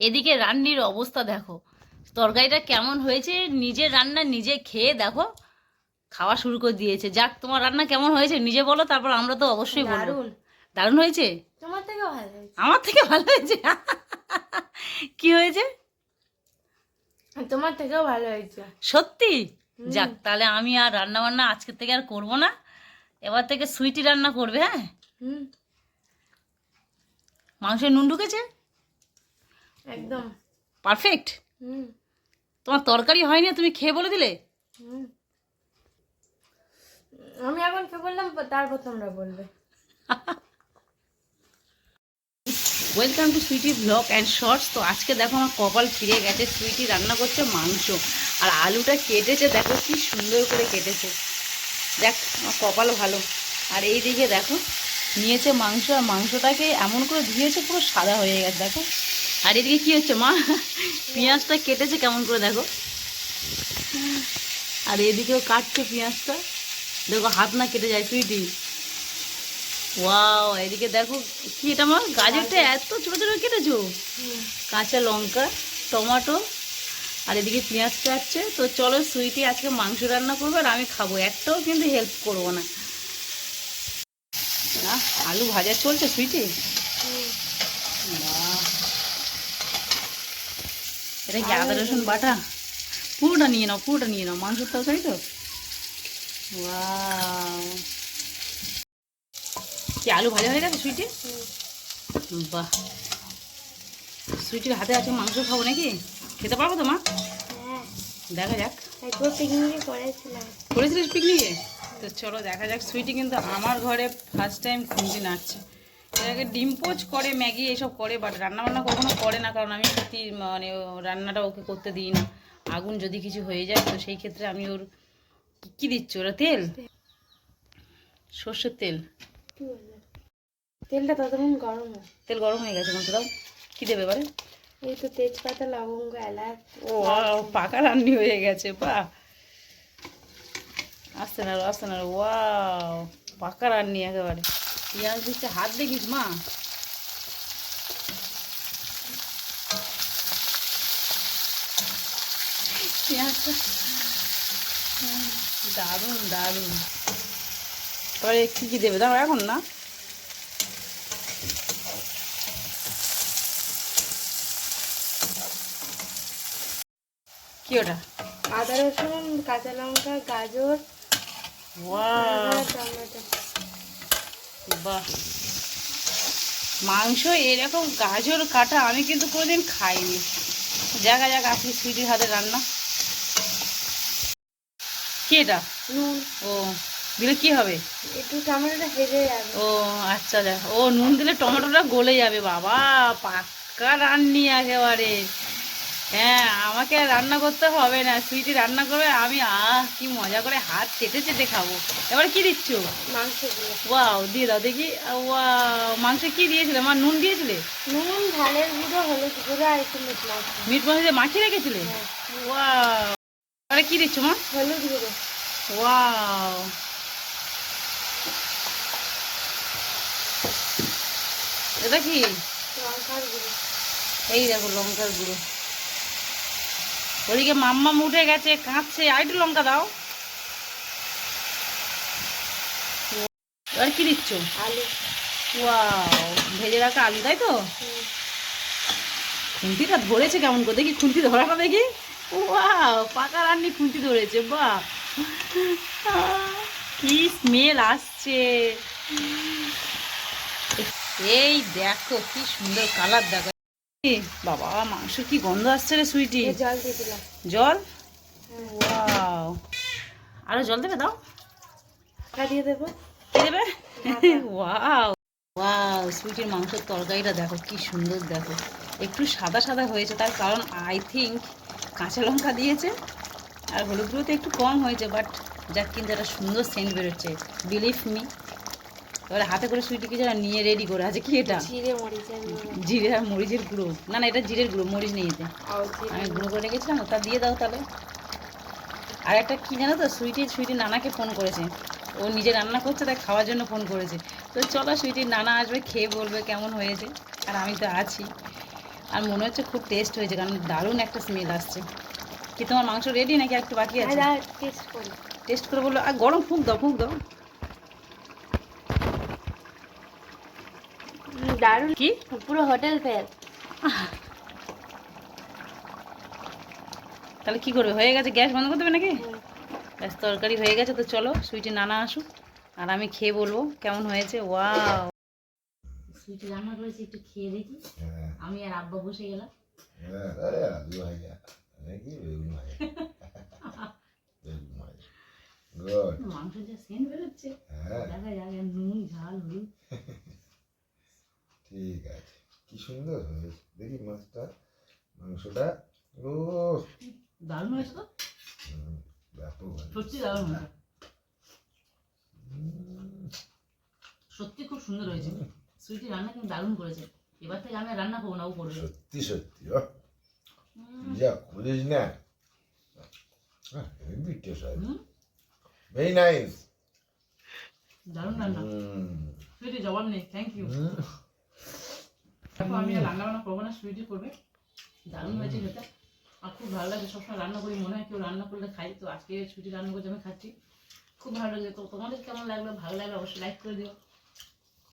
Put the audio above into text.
এদিকে রান্নির অবস্থা দেখো। তরকারিটা কেমন হয়েছে? নিজের রান্না নিজে খেয়ে দেখো। খাওয়া শুরু করে দিয়েছে। যাক তোমার রান্না কেমন হয়েছে নিজে বলো তারপর আমরা তো অবশ্যই বলব। দারুণ। হয়েছে? তোমার থেকে ভালো হয়েছে। আমার থেকে ভালো হয়েছে? কি হয়েছে? তোমার থেকেও ভালো হয়েছে। সত্যি? যাক তাহলে আমি আর রান্না বান্না আজকের থেকে আর করব না। এবার থেকে সুইটি রান্না করবে হ্যাঁ? মাংসের নুন ঢুকেছে? একদম। পারফেক্ট হুম। তোমার তরকারি হয়নি তুমি খেয়ে বলে দিলে? হুম। আমি এখন কি বললাম? তারপর তোমরা বলবে। Welcome to Sweety blog and shorts তো আজকে দেখো আমার কপাল ফিরে গেছে। সুইটি রান্না করছে মাংস। আর আলুটা কেটেছে দেখো কি সুন্দর করে কেটেছে। দেখ আমার কপাল ভালো। আর এই দিকে দেখো নিয়েছে মাংস। আর মাংসটাকে এমন করে ধুয়েছে পুরো সাদা হয়ে গেছে দেখো। আর এদিকে কি হচ্ছে মা? পেঁয়াজটা কেটেছে কেমন করে দেখো। আর এদিকেও কাটছে পেঁয়াজটা। দেখো হাত না কেটে যায় সুইটি। ওয়াও এদিকে দেখো কি এটা আমার গাজরটা এত ছোটো ছোটো কেটেছো? কাঁচা লঙ্কা টমাটো আর এদিকে পেঁয়াজ কাটছে। তো চলো সুইটি আজকে মাংস রান্না করব আর আমি খাব। একটাও কিন্তু হেল্প করব না। আলু ভাজা চলছে সুইটি। এটা কি আদা রসুন বাটা? পুরোটা নিয়ে নাও পুরোটা নিয়ে নাও মাংসের তরকারি তো? কি আলু ভাজা হয়ে গেছে সুইটি? বাহ। সুইটির হাতে আছে মাংস খাব নাকি? খেতে পারব তো মা? হ্যাঁ। দেখা যাক। একবার পিকনিকে করেছিলাম। করেছিলিস পিকনিকে তো চলো দেখা যাক সুইটি কিন্তু আমার ঘরে ফার্স্ট টাইম খুঁজি এর আগে ডিম পোচ করে ম্যাগি এসব করে বাট রান্না বান্না কখনো করে না কারণ আমি সত্যি মানে রান্নাটা ওকে করতে দিই না। আগুন যদি কিছু হয়ে যায় তো সেই ক্ষেত্রে আমি ওর কি- দিচ্ছ? ওরা তেল? সর্ষের তেল। তেলটা ততক্ষণ গরম হয়। তেল গরম হয়ে গেছে মতো দাও কী দেবে এবারে? এই তো তেজপাতা লবঙ্গ এলাচ ও পাকা রান্নি হয়ে গেছে বা। আসতে না আসতে না ওয়াও পাকা রান্নি একেবারে। পেঁয়াজ দিচ্ছে হাত দেখিস মা। পেঁয়াজটা দারুণ দারুণ। এবারে কী কী দেবে? দাও এখন না। কি ওটা? আদা রসুন কাঁচা লঙ্কা গাজর টমেটো। বাহ। মাংস এরকম গাজর কাটা আমি কিন্তু কোনোদিন খাইনি। জায়গা জায়গা আজকে সুইটির হাতে রান্না। কি এটা? নুন। ও দিলে কি হবে? একটু টমেটোটা হেজে যাবে। ও আচ্ছা দেখ ও নুন দিলে টমেটোটা গলে যাবে। বাবা পাক্কা রান্নি একেবারে। হ্যাঁ আমাকে রান্না করতে হবে না। সুইটি রান্না করবে আমি আহ কি মজা করে হাত চেটে চেটে খাব। এবার কি দিচ্ছ? মাংসগুলো। ওয়াও দিয়ে দাও দেখি। ওয়াও মাংসে কি দিয়েছিলে? আমার নুন দিয়েছিলে? নুন ধানের গুঁড়ো হলুদ গুঁড়ো আর একটু মিট মশলা। মিট দিয়ে মাখিয়ে রেখেছিলে? হ্যাঁ, ওয়াও। আরে কি দিচ্ছ মা? হলুদ গুঁড়ো। ওয়াও। এটা কি? লঙ্কার গুঁড়ো। এই দেখো লঙ্কার গুঁড়ো। ওদিকে মাম্মা উঠে গেছে কাঁদছে। আর একটু লঙ্কা দাও। আর কি দিচ্ছ? আলু। ওয়াও ভেজে রাখা আলু তাই তো? খুন্তিটা ধরেছে কেমন করে? দেখি খুন্তি ধরাটা দেখি ওয়াও পাকা রান্নি খুন্তি ধরেছে বাহ। কি স্মেল আসছে। এই দেখো কি সুন্দর কালার দেখো। বাবা মাংস কি গন্ধ আসছে রে সুইটি? জল দিয়ে দিলাম। জল? হ্যাঁ, ওয়াও। আরও জল দেবে দাও। দিয়ে দেবো। দেবে? ওয়াও। ওয়াও সুইটির মাংসের তরকারিটা দেখো কি সুন্দর দেখো। একটু সাদা সাদা হয়েছে তার কারণ আই থিঙ্ক কাঁচা লঙ্কা দিয়েছে আর হলুদ গুঁড়োতে একটু কম হয়েছে বাট যাক কিন্তু একটা সুন্দর সেন্ট বেরোচ্ছে। বিলিভ মি এবারে হাতে করে সুইটিকে যারা নিয়ে রেডি করে আছে কি এটা? জিরে আর মরিচের গুঁড়ো? না না এটা জিরের গুঁড়ো মরিচ এতে আর আমি গুঁড়ো করে রেখেছিলাম ওটা দিয়ে দাও তাহলে। আর একটা কি জানো তো সুইটি সুইটি নানাকে ফোন করেছে। ও নিজে রান্না করছে তাই খাওয়ার জন্য ফোন করেছে। তো চলো সুইটির নানা আসবে খেয়ে বলবে কেমন হয়েছে। আর আমি তো আছি। আর মনে হচ্ছে খুব টেস্ট হয়েছে কারণ দারুণ একটা স্মেল আসছে। কি তোমার মাংস রেডি নাকি একটু বাকি আছে? টেস্ট টেস্ট করে বলল আর গরম ফুক দাও ফুক দাও হুম, দারুণ কি? পুরো হোটেল ফেল। তাহলে কি করবে? হয়ে গেছে? গ্যাস বন্ধ করতে হবে নাকি? ব্যাস তরকারি হয়ে গেছে তো চলো সুইটি নানা আসুক। আর আমি খেয়ে বলব কেমন হয়েছে। ওয়াও। সুইটি রান্না করেছি একটু খেয়ে দেখি। হ্যাঁ। আমি আর আব্বা বসে গেলাম। হ্যাঁ মাংস যা সেন্ট বেরোচ্ছে। হ্যাঁ। দেখা যাক নুন ঝাল হলুদ। ঠিক আছে। কি সুন্দর হয়েছে। দেখি মাছটা মাংসটা ও দারুণ হয়েছে তো? ব্যাপক সত্যি দারুণ সত্যি খুব সুন্দর হয়েছে। সুইটি রান্না কিন্তু দারুণ করেছে। এবার থেকে আমি রান্না করব না ও করবে। সত্যি সত্যি ও। যা খুলিস না। হেভি টেস্ট হয়। ভেরি নাইস দারুণ রান্না। সুইটি জবাব নেই থ্যাংক ইউ আমি রান্না বান্না করব না সুইটি করবে। দারুণ হয়েছে খেতে। আর খুব ভালো লাগে সবসময় রান্না করি মনে হয় কেউ রান্না করলে খাই। তো আজকে ছুটি রান্না করে আমি খাচ্ছি। খুব ভালো লাগে তো তোমাদের কেমন লাগল ভালো লাগলে অবশ্যই লাইক করে দিও।